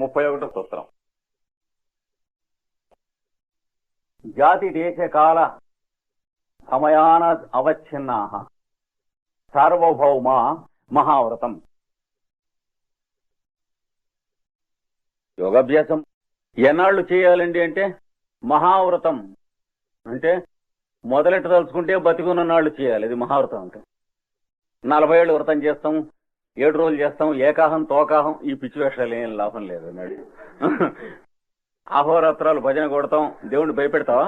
ముప్పై ఒకటో సూత్రం జాతి దేశ కాల సమయాన అవచ్ఛిన్నా. సార్వభౌమ మహావ్రతం. యోగాభ్యాసం. ఎన్నాళ్ళు చేయాలండి అంటే మహావ్రతం. అంటే మొదలెట్ట తలుచుకుంటే బతికున్న నాళ్ళు చేయాలి. ఇది మహావ్రతం అంటే. నలభై ఏళ్ళు వ్రతం చేస్తాం. ఏడు రోజులు చేస్తాం ఏకాహం తోకాహం ఈ పిచ్చి వేషాలు ఏం లాభం లేదు అన్నాడు. అహోరాత్రాలు భజన కొడతాం దేవుణ్ణి భయపెడతావా?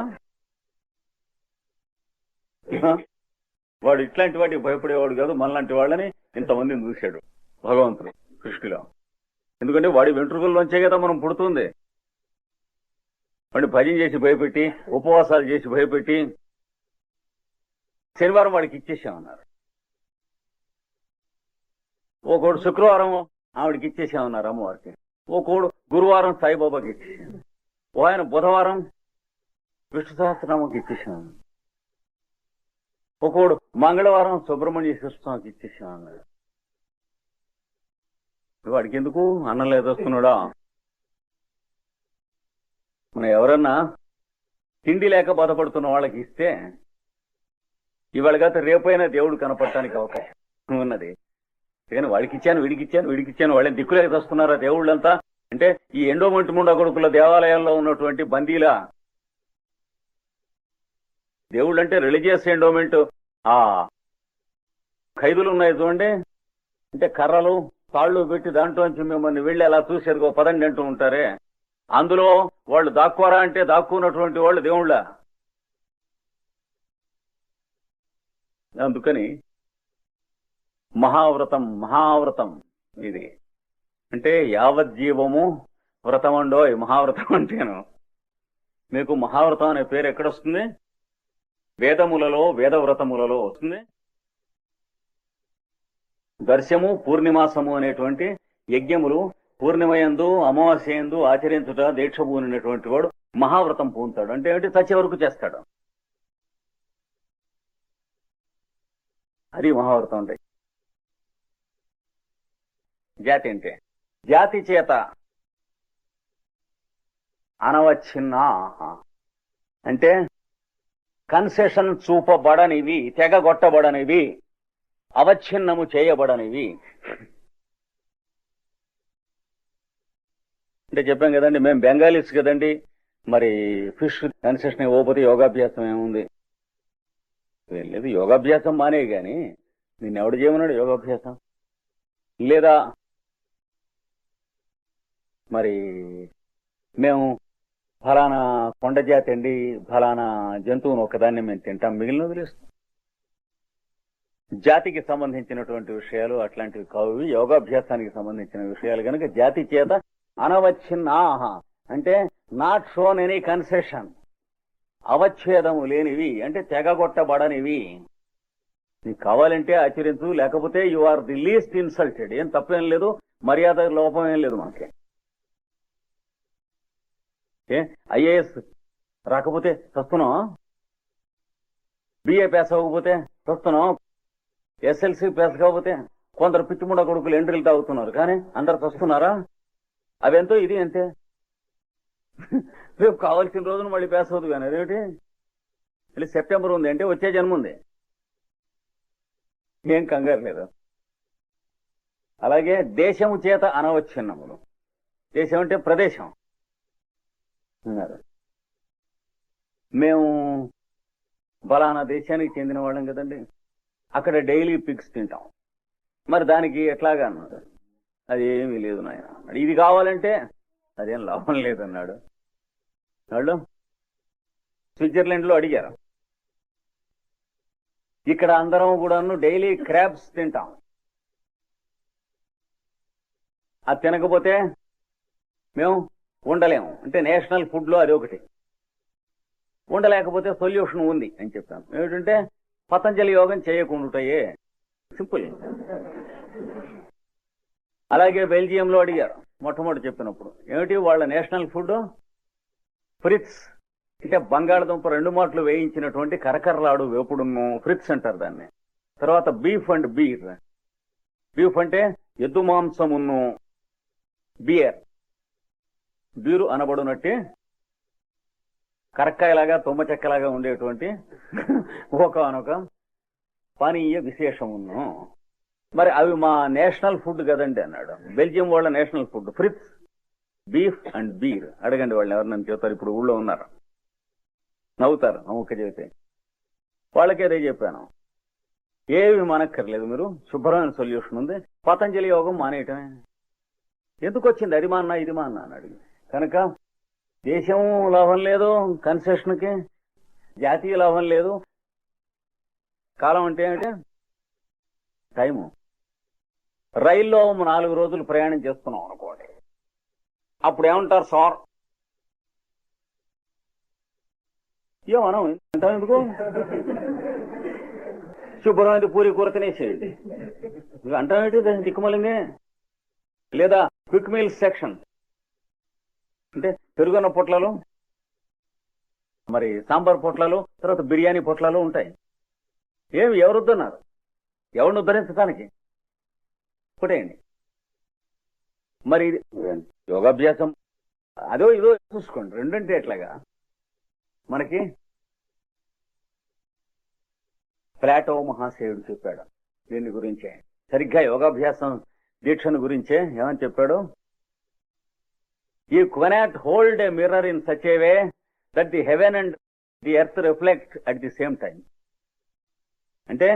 వాడు ఇట్లాంటి వాటికి భయపడేవాడు కాదు మనలాంటి వాళ్ళని ఇంతమందిని చూశాడు భగవంతుడు కృష్ణులో ఎందుకంటే వాడి వెంట్రుకల్లోంచే కదా మనం పుడుతుంది. వాడిని భజన చేసి భయపెట్టి ఉపవాసాలు చేసి భయపెట్టి శనివారం వాడికి ఇచ్చేసామన్నారు. ఒకడు శుక్రవారం ఆవిడకి ఇచ్చేసామన్నారు అమ్మవారికి ఒకడు గురువారం సాయిబాబాకి ఇచ్చేసాను ఓ ఆయన బుధవారం విష్ణు సహస్రనామకి ఇచ్చేసాను ఒకడు మంగళవారం సుబ్రహ్మణ్య స్వామికి ఇచ్చేసాను అన్నాడు. వాడికి ఎందుకు అన్నం లేదొస్తున్నాడా మనం ఎవరన్నా తిండి లేక బాధపడుతున్న వాళ్ళకి ఇస్తే ఇవాళ కాదు రేపైనా దేవుడు కనపడటానికి అవకాశం ఉన్నది. నేను వాడికి ఇచ్చాను వీడికి ఇచ్చాను వీడికి ఇచ్చాను వాళ్ళని దిక్కులేక తెస్తున్నారా దేవుళ్ళంతా? అంటే ఈ ఎండోమెంట్ ముండా కొడుకుల దేవాలయాల్లో ఉన్నటువంటి బందీల? దేవుళ్ళు అంటే రిలీజియస్ ఎండోమెంట్. ఆ ఖైదులు ఉన్నాయి చూడండి. అంటే కర్రలు తాళ్ళు పెట్టి దాంట్లోంచి మిమ్మల్ని వెళ్ళి అలా చూసేది ఒక పదండి అంటూ ఉంటారే. అందులో వాళ్ళు దాక్కోరా అంటే దాక్కున్నటువంటి వాళ్ళు దేవుళ్ళ. అందుకని మహావ్రతం మహావ్రతం. ఇది. అంటే యావజ్జీవము వ్రతం అండో మహావ్రతం అంటేను. మీకు మహావ్రతం అనే పేరు ఎక్కడొస్తుంది? వేదములలో వేద వ్రతములలో వస్తుంది. దర్శము పూర్ణిమాసము అనేటువంటి యజ్ఞములు పూర్ణిమయందు అమావాస్యందు ఆచరించుట దీక్ష పూనినటువంటి వాడు మహావ్రతం పూనుతాడు. అంటే ఏమిటి? చచ్చే వరకు చేస్తాడు. అది మహావ్రతం అంటే జాతి అంటే. జాతి చేత అనవచ్చిన అంటే కన్సెషన్ చూపబడనివి తెగగొట్టబడనివి అవచ్ఛిన్నము చేయబడనివి. అంటే చెప్పాం కదండి మేము బెంగాలీస్ కదండి మరి ఫిష్ కన్సెషన్ ఇవ్వకపోతే యోగాభ్యాసం ఏముంది? లేదు యోగాభ్యాసం మానే కానీ నిన్నెవడు చేయమన్నాడు యోగాభ్యాసం? లేదా మరి మేము ఫలానా కొండ జాతి అండి ఫలానా జంతువును ఒకదాన్ని మేము తింటాం మిగిలిన వదిలేస్తాం జాతికి సంబంధించినటువంటి విషయాలు అట్లాంటివి కావు. యోగాభ్యాసానికి సంబంధించిన విషయాలు కనుక జాతి చేత అనవచ్ఛిన్నాహ. అంటే నాట్ షోన్ ఎనీ కన్సెషన్. అవచ్ఛేదము లేనివి అంటే తెగగొట్టబడనివి. నీకు కావాలంటే ఆచరించు లేకపోతే you are the least insulted. ఏం తప్పేం లేదు మర్యాద లోపం ఏం లేదు మాకే. ఏ? ఐఏఎస్ రాకపోతే చస్తున్నాం? బిఏ పాస్ అవ్వకపోతే చస్తున్నాం? ఎస్ఎల్సి పాస్ కాకపోతే కొందరు పిచ్చిముండ కొడుకులు ఎంట్రీలు తాగుతున్నారు. కానీ అందరు చస్తున్నారా? అవెంతో ఇది అంతే? రేపు కావాల్సిన రోజున మళ్ళీ పాస్ అవుతుంది కానీ అదేమిటి? మళ్ళీ సెప్టెంబర్ ఉంది అంటే వచ్చే జన్మ ఉంది. ఏం కంగారు లేదు. అలాగే దేశము చేత అనవచ్ఛిన్నములు. దేశం అంటే ప్రదేశం. అన్నారు మేము బలానా దేశానికి చెందిన వాళ్ళం కదండి. అక్కడ డైలీ పిక్స్ తింటాం. మరి దానికి ఎట్లాగా అన్నాడు. అది ఏమీ లేదు నాయన ఇది కావాలంటే అదేం లాభం లేదన్నాడు. వాళ్ళు స్విట్జర్లాండ్లో అడిగారు. ఇక్కడ అందరం కూడాను డైలీ క్రాబ్స్ తింటాం. అది తినకపోతే మేము ఉండలేము. అంటే నేషనల్ ఫుడ్లో అది ఒకటి. ఉండలేకపోతే సొల్యూషన్ ఉంది అని చెప్తాను. ఏమిటంటే పతంజలి యోగం చేయకుండాయే సింపుల్. అలాగే బెల్జియంలో అడిగారు మొట్టమొదటి చెప్పినప్పుడు. ఏమిటి వాళ్ళ నేషనల్ ఫుడ్ ఫ్రిట్స్ అంటే బంగాళదుంప రెండు మాటలు వేయించినటువంటి కరకరలాడు వేపుడును ఫ్రిట్స్ అంటారు దాన్ని. తర్వాత బీఫ్ అండ్ బీర్. బీఫ్ అంటే ఎద్దు మాంసమును. బియర్ బీరు అనబడునట్టి కరక్కాయలాగా తుమ్మ చెక్కలాగా ఉండేటువంటి ఒకనొక పానీయ విశేషమును. మరి అవి మా నేషనల్ ఫుడ్ కదండి అన్నాడు. బెల్జియం వాళ్ళ national food frites beef and beer. అడగండి వాళ్ళు ఎవరు నన్ను చెప్తారు ఇప్పుడు ఊళ్ళో ఉన్నారు. నవ్వుతారు నవ్వుక చెబితే. వాళ్ళకి అదే చెప్పాను. ఏవి మనక్కర్లేదు మీరు శుభ్రమైన సొల్యూషన్ ఉంది. పతంజలి యోగం మానేయటమే. ఎందుకు వచ్చింది? అది మా అన్న ఇది మా అన్న అని అడిగి కనుక దేశం లాభం లేదు కన్సెషన్కి జాతీయ లాభం లేదు. కాలం అంటే ఏమిటి? టైము. రైల్లో నాలుగు రోజులు ప్రయాణం చేస్తున్నాం అనుకోండి. అప్పుడు ఏమంటారు సార్? ఏమనం అంటాం ఎందుకు? శుభ్రమైన పూరి కూర తినేసేయండి. అంటామేంటి దిక్కుమలింగే లేదా క్విక్ మీల్స్ సెక్షన్ అంటే పెరుగున్న పొట్లాలు మరి సాంబార్ పొట్లాలు తర్వాత బిర్యానీ పొట్లాలు ఉంటాయి. ఏమి ఎవరు వద్దన్నారు? ఎవరిని ఉద్ధరించడానికి కొట్టేయండి మరి యోగాభ్యాసం. అదో ఇదో చూసుకోండి. రెండంటే ఎట్లాగా? మనకి ప్లాటో మహాశయుడు చెప్పాడు దీని గురించే. సరిగ్గా యోగాభ్యాసం దీక్షను గురించే ఏమని చెప్పాడు? ఈ cannot hold a mirror in such that the heaven and the earth reflect at the same time అంటే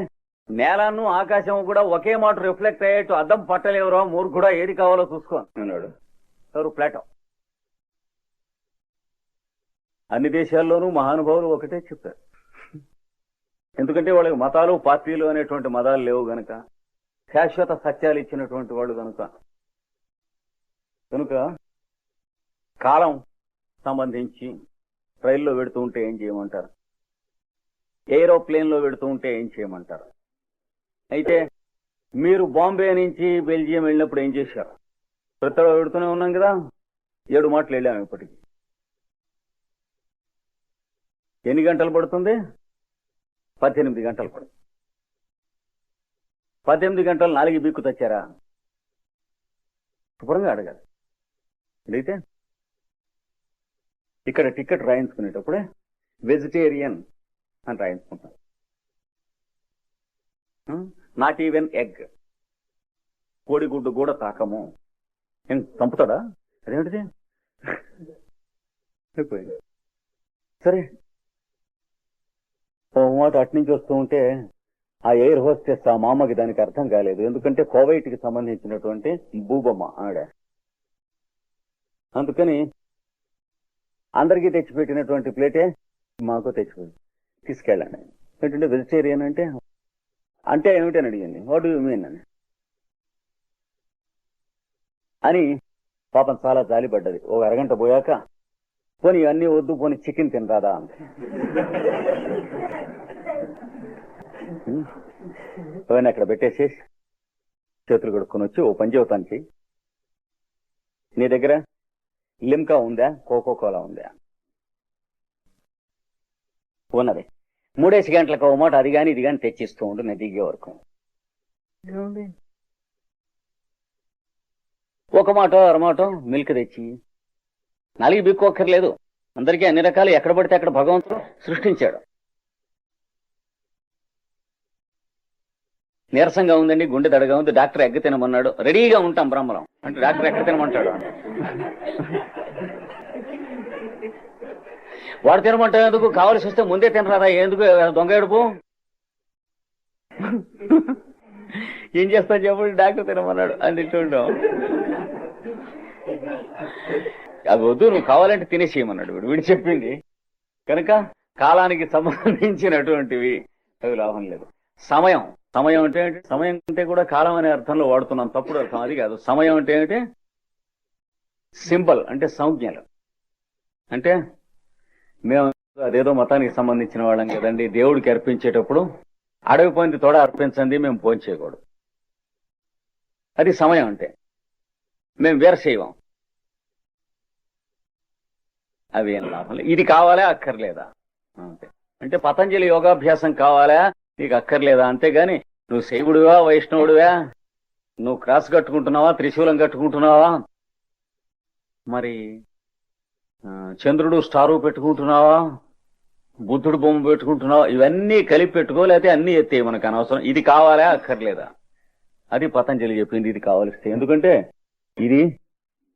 నేలను ఆకాశం కూడా ఒకే మాట రిఫ్లెక్ట్ అయ్యేట్టు అద్దం పట్టలేవరో కూడా ఏది కావాలో చూసుకో అన్నాడు ఎవరు ప్లాటో. అన్ని దేశాల్లోనూ మహానుభావులు ఒకటే చెప్పారు. ఎందుకంటే వాళ్ళకి మతాలు పార్టీలు అనేటువంటి మతాలు లేవు గనక శాశ్వత సత్యాలు ఇచ్చినటువంటి వాళ్ళు కనుక కనుక కాలం సంబంధించి రైల్లో పెడుతూ ఉంటే ఏం చేయమంటారు? ఏరోప్లేన్లో పెడుతూ ఉంటే ఏం చేయమంటారు? అయితే మీరు బాంబే నుంచి బెల్జియం వెళ్ళినప్పుడు ఏం చేశారు? ప్రతి పెడుతూనే ఉన్నాం కదా. ఏడు మాటలు వెళ్ళాము ఇప్పటికి. ఎన్ని గంటలు పడుతుంది? పద్దెనిమిది గంటలు పడుతుంది. పద్దెనిమిది గంటలు నాలుగు బీక్కు తెచ్చారా? శుభ్రంగా అడగాలి. అడిగితే ఇక్కడ టికెట్ రాయించుకునేటప్పుడే వెజిటేరియన్ అని రాయించుకుంటాను నాట్ hmm? ఈవెన్ ఎగ్ కోడిగుడ్డు కూడా తాకము. ఏం చంపుతాడా? అదేమిటిది అయిపోయింది. సరే. ఓ మాట అటు నుంచి వస్తూ ఉంటే ఆ ఎయిర్ హోస్టెస్ ఆ మామకి దానికి అర్థం కాలేదు. ఎందుకంటే కోవైట్కి సంబంధించినటువంటి భూబొమ్మ ఆడ. అందుకని అందరికీ తెచ్చిపెట్టినటువంటి ప్లేటే మాకు తెచ్చిపెట్టి. తీసుకెళ్ళండి. ఏంటంటే వెజిటేరియన్ అంటే అంటే ఏమిటని అడిగింది? వాట్ యు మీన్ అని. అని పాపం చాలా జాలిపడ్డది ఒక అరగంట పోయాక పోనీ ఇవన్నీ వద్దు పోనీ చికెన్ తినరాదా? అంది. పోయిన అక్కడ పెట్టేసి చేతులు కడుక్కొని వచ్చి ఓ పని చెబుతాను చెయ్యి. నీ దగ్గర? లిమ్కా ఉందా కోకో కోలా ఉందా ఉన్నది. మూడేసి గంటలకు ఓ మాట అది కానీ ఇది కానీ తెచ్చిస్తూ ఉండు నేను దిగే వరకు. ఒక మాట అరమాట మిల్క్ తెచ్చి. నాలుగు బిక్కోక్కర్లేదు అందరికీ అన్ని రకాలు ఎక్కడ పడితే అక్కడ భగవంతుడు సృష్టించాడు. నీరసంగా ఉందండి గుండె దడగా ఉంది డాక్టర్ ఎగ్గ తినమన్నాడు. రెడీగా ఉంటాం బ్రహ్మలం. అంటే డాక్టర్ ఎగ్గ తినమంటాడు. వాడు తినమంటాడు ఎందుకు? కావలసి వస్తే ముందే తినరాదా? ఎందుకు? దొంగ ఏడుపు? ఏం చేస్తాను చెప్పండి డాక్టర్ తినమన్నాడు. అని తింటుంటాం అది వద్దు నువ్వు కావాలంటే తినేసేయమన్నాడు వీడు. వీడు చెప్పింది. కనుక కాలానికి సంబంధించినటువంటివి అవి లాభం లేదు. సమయం. సమయం అంటే సమయం అంటే కూడా కాలం అనే అర్థంలో వాడుతున్నాం. తప్పుడు అర్థం. అది కాదు. సమయం అంటే ఏమిటి సింబల్ అంటే సంజ్ఞలు. అంటే మేము అదేదో మతానికి సంబంధించిన వాళ్ళం కదండి. దేవుడికి అర్పించేటప్పుడు అడవి పొంది తోడ అర్పించండి మేము ఫోన్ చేయకూడదు. అది సమయం అంటే. మేము వీరశైవం అవి ఏం లాభం ఇది కావాలా? అక్కర్లేదా? అంతే. అంటే పతంజలి యోగాభ్యాసం కావాలా? నీకు అక్కర్లేదా అంతేగాని నువ్వు శైవుడివా వైష్ణవుడివా? నువ్వు క్రాస్ కట్టుకుంటున్నావా త్రిశూలం కట్టుకుంటున్నావా? మరి చంద్రుడు స్టారు పెట్టుకుంటున్నావా? బుద్ధుడు బొమ్మ పెట్టుకుంటున్నావా? ఇవన్నీ కలిపి పెట్టుకోలేకపోతే అన్ని ఎత్తే మనకు అనవసరం. ఇది కావాలా? అక్కర్లేదా? అది పతంజలి చెప్పింది ఇది కావలిస్తే ఎందుకంటే ఇది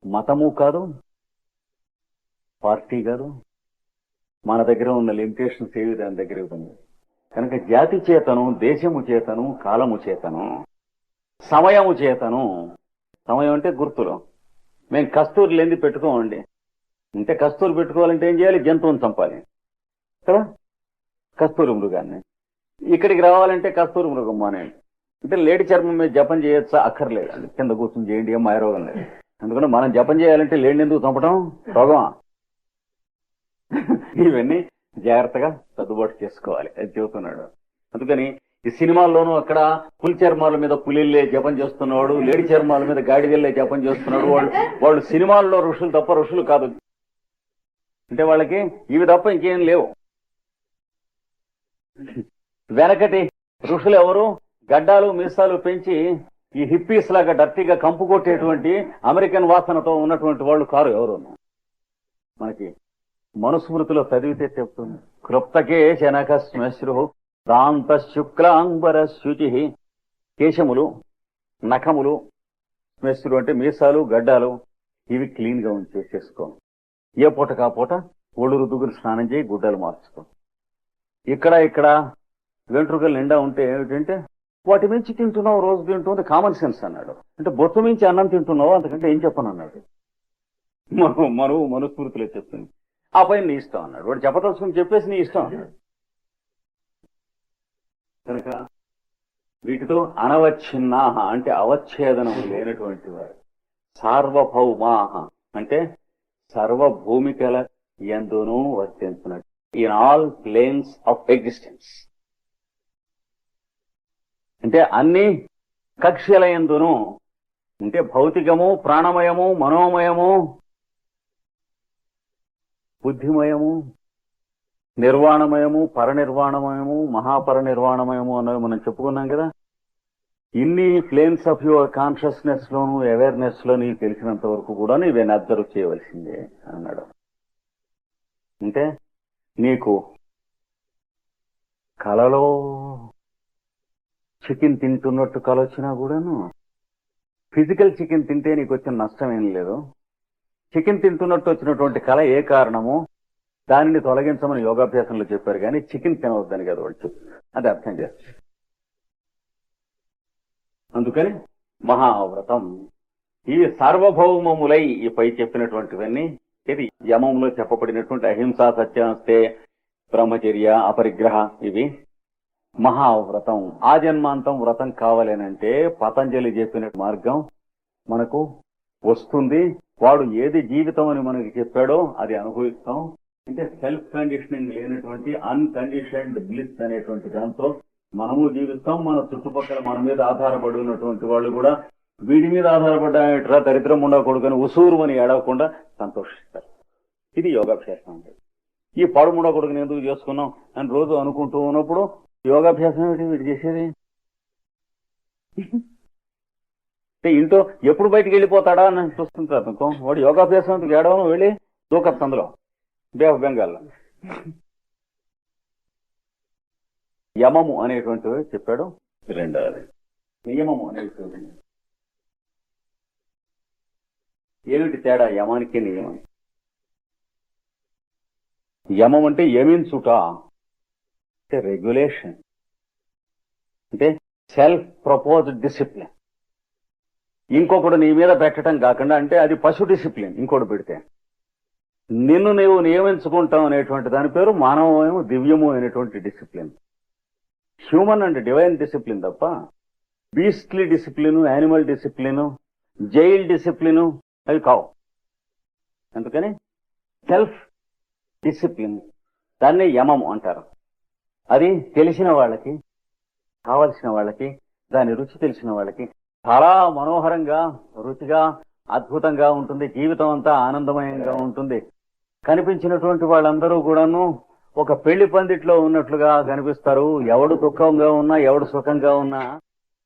మతము కాదు పార్టీ కాదు. మన దగ్గర ఉన్న లిమిటేషన్స్ ఏవి దాని దగ్గర ఉన్నాయి కనుక జాతి చేతను దేశము చేతను కాలము చేతను సమయము చేతను. సమయం అంటే గుర్తులు. మేము కస్తూరి లేని పెట్టుకోమండి. అంటే కస్తూరి పెట్టుకోవాలంటే ఏం చేయాలి? జంతువుని చంపాలి. కదా? కస్తూరి మృగాన్ని. ఇక్కడికి రావాలంటే కస్తూరి మృగం మానేయండి అంటే లేడి చర్మం మీద జపం చేయొచ్చా? అక్కర్లేదండి కింద కూర్చొని చేయండి ఏం మాయరోగం లేదు. ఎందుకంటే మనం జపం చేయాలంటే లేడిని ఎందుకు చంపడం రోగమా? ఇవన్నీ జాగ్రత్తగా సర్దుబాటు చేసుకోవాలి. అది చెబుతున్నాడు. అందుకని ఈ సినిమాల్లోనూ అక్కడ పులి చర్మాల మీద పులిల్లే జపం చేస్తున్నాడు లేడి చర్మాల మీద గాడిదల్లే జపం చేస్తున్నాడు. వాళ్ళు వాళ్ళు సినిమాల్లో ఋషులు తప్ప ఋషులు కాదు. అంటే వాళ్ళకి ఇవి తప్ప ఇంకేం లేవు. వెనకటి ఋషులు ఎవరు? గడ్డాలు మీసాలు పెంచి ఈ హిప్పీస్ లాగా డర్టీగా కంపు కొట్టేటువంటి అమెరికన్ వాసనతో ఉన్నటువంటి వాళ్ళు కారు ఎవరు? మనకి మనుస్మృతిలో చదివితే చెప్తుంది క్లుప్తకే శనక శ్మశ్రు దాంత శుక్లాంబర శుచి కేశములు నఖములు శ్మశ్రు అంటే మీసాలు గడ్డాలు ఇవి క్లీన్గా ఉంచేసేసుకో ఏ పూట కా పూట ఒళ్ళు రుద్దుకుని స్నానం చేయి గుడ్డలు మార్చుకో ఇక్కడ ఇక్కడ వెంట్రుకలు నిండా ఉంటే ఏమిటంటే వాటి మించి తింటున్నావు రోజు తింటుంది కామన్ సెన్స్ అన్నాడు అంటే బొత్తు మించి అన్నం తింటున్నావు అంతకంటే ఏం చెప్పను అన్నాడు మనం మనం మనుస్మృతిలో చెప్తుంది ఆ పైన నీ ఇష్టం అన్నాడు. వాడు చెప్పదలుచుకుని చెప్పేసి నీ ఇష్టం అన్నాడు. కనుక వీటితో అనవచ్ఛిన్నాహ అంటే అవచ్ఛేదనం లేనటువంటి వారు సార్వభౌమాహ అంటే సర్వభూమికల ఎందునూ వర్తించినట్టు. In all planes of existence అంటే అన్ని కక్ష్యల ఎందును అంటే భౌతికము ప్రాణమయము మనోమయము బుద్ధిమయము నిర్వాణమయము పరనిర్వాణమయము మహాపరనిర్వాణమయము అన్నవి మనం చెప్పుకున్నాం కదా. ఇన్ని ప్లేన్స్ ఆఫ్ యువర్ కాన్షియస్నెస్ లోను అవేర్నెస్లో నీకు తెలిసినంత వరకు కూడా నీవేని అబ్జర్వ్ చేయవలసిందే అన్నాడు. అంటే నీకు కలలో చికెన్ తింటున్నట్టు కలొచ్చినా కూడాను ఫిజికల్ చికెన్ తింటే నీకు వచ్చిన నష్టం ఏం లేదు. చికెన్ తింటున్నట్టు వచ్చినటువంటి కళ ఏ కారణము? దానిని తొలగించమని యోగాభ్యాసంలో చెప్పారు కానీ చికెన్ తినవద్దని కదా వాళ్ళు అది అర్థం చేస్తారు అందుకని మహావ్రతం. ఇవి సార్వభౌమములై ఈ పై చెప్పినటువంటివన్నీ ఇది యమంలో చెప్పబడినటువంటి అహింస సత్యాస్తే బ్రహ్మచర్య అపరిగ్రహ ఇవి. మహావ్రతం. ఆ జన్మాంతం వ్రతం కావాలనంటే పతంజలి చెప్పిన మార్గం మనకు వస్తుంది. వాడు ఏది జీవితం అని మనకి చెప్పాడో అది అనుభవిస్తాం. అంటే సెల్ఫ్ కండిషనింగ్ లేనటువంటి అన్కండిషన్డ్ బ్లిస్ అనేటువంటి దాంతో మనము జీవిస్తాం. మన చుట్టుపక్కల మన మీద ఆధారపడి ఉన్నటువంటి వాళ్ళు కూడా వీడి మీద ఆధారపడ్డా దరిద్రం ఉండకూడదని ఉసూరు అని ఏడవకుండా సంతోషిస్తారు. ఇది యోగాభ్యాసం అంటే ఈ పాడు ఉండకూడదని ఎందుకు చేసుకున్నాం అని రోజు అనుకుంటూ ఉన్నప్పుడు యోగాభ్యాసం ఏమిటి? వీడు చేసేది? అంటే ఇంట్లో ఎప్పుడు బయటికి వెళ్ళిపోతాడా అని చూస్తుంటారు వాడు యోగాభ్యాసం ఏడవను వెళ్ళి దూకచ్చు అందులో. Bay of Bengal. యమము అనేటువంటివి చెప్పాడు. రెండవది. నియమము అనేటువంటి ఏమిటి తేడా? యమానికి నియమం? యమం అంటే యమించుట అంటే రెగ్యులేషన్ అంటే సెల్ఫ్ ప్రపోజ్డ్ డిసిప్లిన్ ఇంకొకడు నీ మీద పెట్టడం కాకుండా అంటే అది పశు డిసిప్లిన్ ఇంకోటి పెడితే. నిన్ను నీవు నియమించుకుంటాం అనేటువంటి దాని పేరు మానవమేమో దివ్యము అనేటువంటి discipline. Human and divine discipline తప్ప beastly discipline animal discipline jail discipline అవి కావు. అందుకని సెల్ఫ్ డిసిప్లిన్ దాన్ని యమము అంటారు. అది తెలిసిన వాళ్ళకి కావలసిన వాళ్ళకి దాని రుచి తెలిసిన వాళ్ళకి చాలా మనోహరంగా రుచిగా అద్భుతంగా ఉంటుంది. జీవితం అంతా ఆనందమయంగా ఉంటుంది. కనిపించినటువంటి వాళ్ళందరూ కూడాను ఒక పెళ్ళి పందిట్లో ఉన్నట్లుగా కనిపిస్తారు. ఎవడు దుఃఖంగా ఉన్నా ఎవడు సుఖంగా ఉన్నా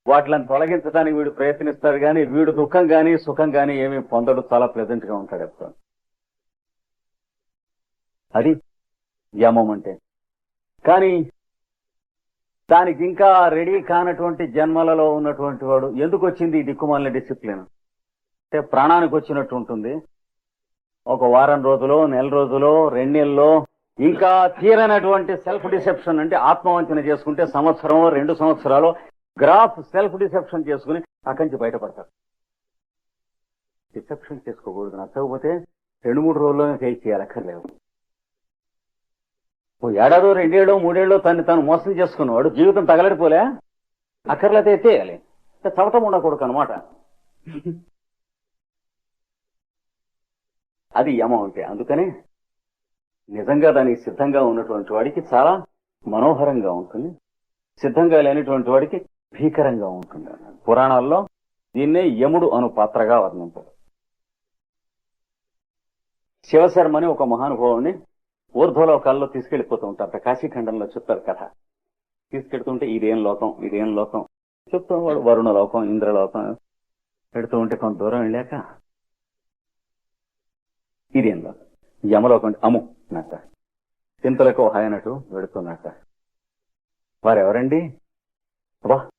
వాటిని తొలగించడానికి వీడు ప్రయత్నిస్తాడు కానీ వీడు దుఃఖం కానీ సుఖం కానీ ఏమి పొందడు. చాలా ప్లెజెంట్గా ఉంటాడు ఎప్పుడు అది యమం అంటే. కానీ దానికి ఇంకా రెడీ కానటువంటి జన్మలలో ఉన్నటువంటి వాడు ఎందుకు వచ్చింది ఈ దిక్కుమాలిన డిసిప్లిన్? అంటే ప్రాణానికి వచ్చినట్టు ఉంటుంది. ఒక వారం రోజులో నెల రోజులో రెండు నెలలో ఇంకా తీరనటువంటి సెల్ఫ్ డిసెప్షన్ అంటే ఆత్మవంచన చేసుకుంటే సంవత్సరం రెండు సంవత్సరాలు గ్రాఫ్ సెల్ఫ్ డిసెప్షన్ చేసుకుని అక్కడి నుంచి బయటపడతారు. డిసెప్షన్ చేసుకోకూడదు. నచ్చకపోతే రెండు మూడు రోజుల్లోనే ఫేస్ చేయాలి. అక్కర్లేదు. ఓ ఏడాదో రెండేళ్ళో మూడేళ్ళో తను తను మోసం చేసుకున్నవాడు జీవితం తగలడిపోలే? అక్కర్లేతే ఎత్తేయాలి చవటం ఉండకూడదు అనమాట అది యమం అందుకనే నిజంగా దానికి సిద్ధంగా ఉన్నటువంటి వాడికి చాలా మనోహరంగా ఉంటుంది. సిద్ధంగా లేనటువంటి వాడికి భీకరంగా ఉంటుంది. పురాణాల్లో దీన్నే యముడు అను పాత్రగా వర్ణించారు శివశర్మని ఒక మహానుభావుని ఊర్ధ్వలోకాల్లో తీసుకెళ్ళిపోతూ ఉంటారు. కాశీఖండంలో చెప్తారు కథ. తీసుకెళ్తుంటే ఇదేం లోకం ఇదేం లోకం? చెప్తూ వాడు వరుణ లోకం ఇంద్రలోకం పెడుతూ ఉంటే కొంత దూరం వెళ్ళాక ఇదేం లోకం? యమలోకం అంటే అము అన్నట్ట. చింతలకు హాయనట్టు వెడుతున్నట్ట. వారెవరండి? అబ్బా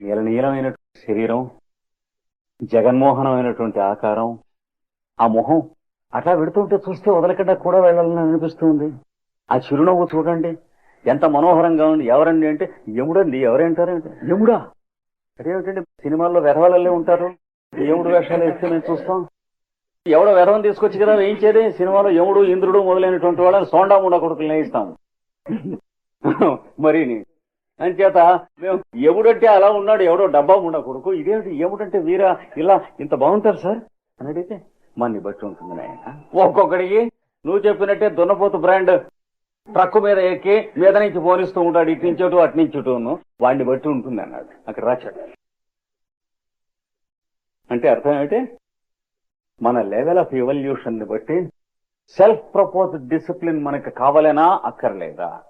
నీలనీలమైనటువంటి శరీరం జగన్మోహనమైనటువంటి ఆకారం ఆ మొహం అట్లా పెడుతుంటే చూస్తే వదలకుండా కూడా వెళ్ళాలని అనిపిస్తుంది. ఆ చిరునవ్వు చూడండి ఎంత మనోహరంగా ఉంది. ఎవరండి అంటే యముడండి ఎవరంటారంటే యముడా? అదేమిటండి సినిమాల్లో వెధవాళ్ళే ఉంటారు. యముడు వేషాలు వేస్తే మేము చూస్తాం. ఎవడో వెధవం తీసుకొచ్చి కదా వేయించేది సినిమాలో యముడు ఇంద్రుడు మొదలైనటువంటి వాళ్ళని సోండా ముండా కొడుకులు వేయిస్తాం. మరి అంచేత మేము ఎవడంటే అలా ఉన్నాడు ఎవడో డబ్బా ఉండ కొడుకు. ఇదేమిటి ఎముడంటే వీరా? ఇలా ఇంత బాగుంటారు సార్? అని అడిగితే మన్ని బట్టి ఉంటుంది నాయన. ఒక్కొక్కడికి నువ్వు చెప్పినట్టే దున్నపోతు బ్రాండ్ ట్రక్ మీద ఎక్కి మీద నుంచి పోనిస్తూ ఉంటాడు ఇటు నుంచి అటు అటు నుంచి వాడిని బట్టి ఉంటుంది అన్నాడు. అక్కడ రాశాడు. అంటే అర్థం ఏమిటి మన లెవెల్ ఆఫ్ ఎవల్యూషన్ని బట్టి సెల్ఫ్ ప్రపోజ్ డిసిప్లిన్ మనకు కావాలేనా అక్కర్లేదా?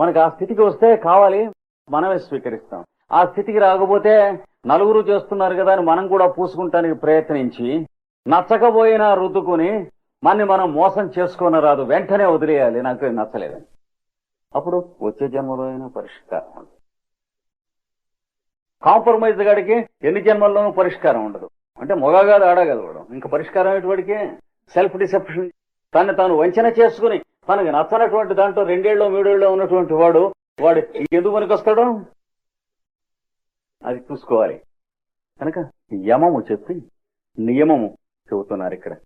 మనకు ఆ స్థితికి వస్తే కావాలి మనమే స్వీకరిస్తాం. ఆ స్థితికి రాకపోతే నలుగురు చేస్తున్నారు కదా అని మనం కూడా పూసుకుంటానికి ప్రయత్నించి నచ్చకపోయినా రుద్దుకుని మన్ని మనం మోసం చేసుకుని రాదు. వెంటనే వదిలేయాలి. నాకు నచ్చలేదు. అప్పుడు వచ్చే జన్మలో అయినా పరిష్కారం ఉండదు. కాంప్రమైజ్ గడికి ఎన్ని జన్మల్లోనూ పరిష్కారం ఉండదు. అంటే మొగగాదు ఆడగదు వాడు ఇంకా పరిష్కారం అయ్యేటివాడికి సెల్ఫ్ డిసెప్షన్ తను తాను వంచన చేసుకుని తనకు నచ్చనటువంటి దాంట్లో రెండేళ్ళు మూడేళ్ళు ఉన్నటువంటి వాడు వాడు ఎందుకు మనకి వస్తాడు అది చూసుకోవాలి. కనుక యమము చెప్పి నియమము చెబుతున్నారు ఇక్కడ.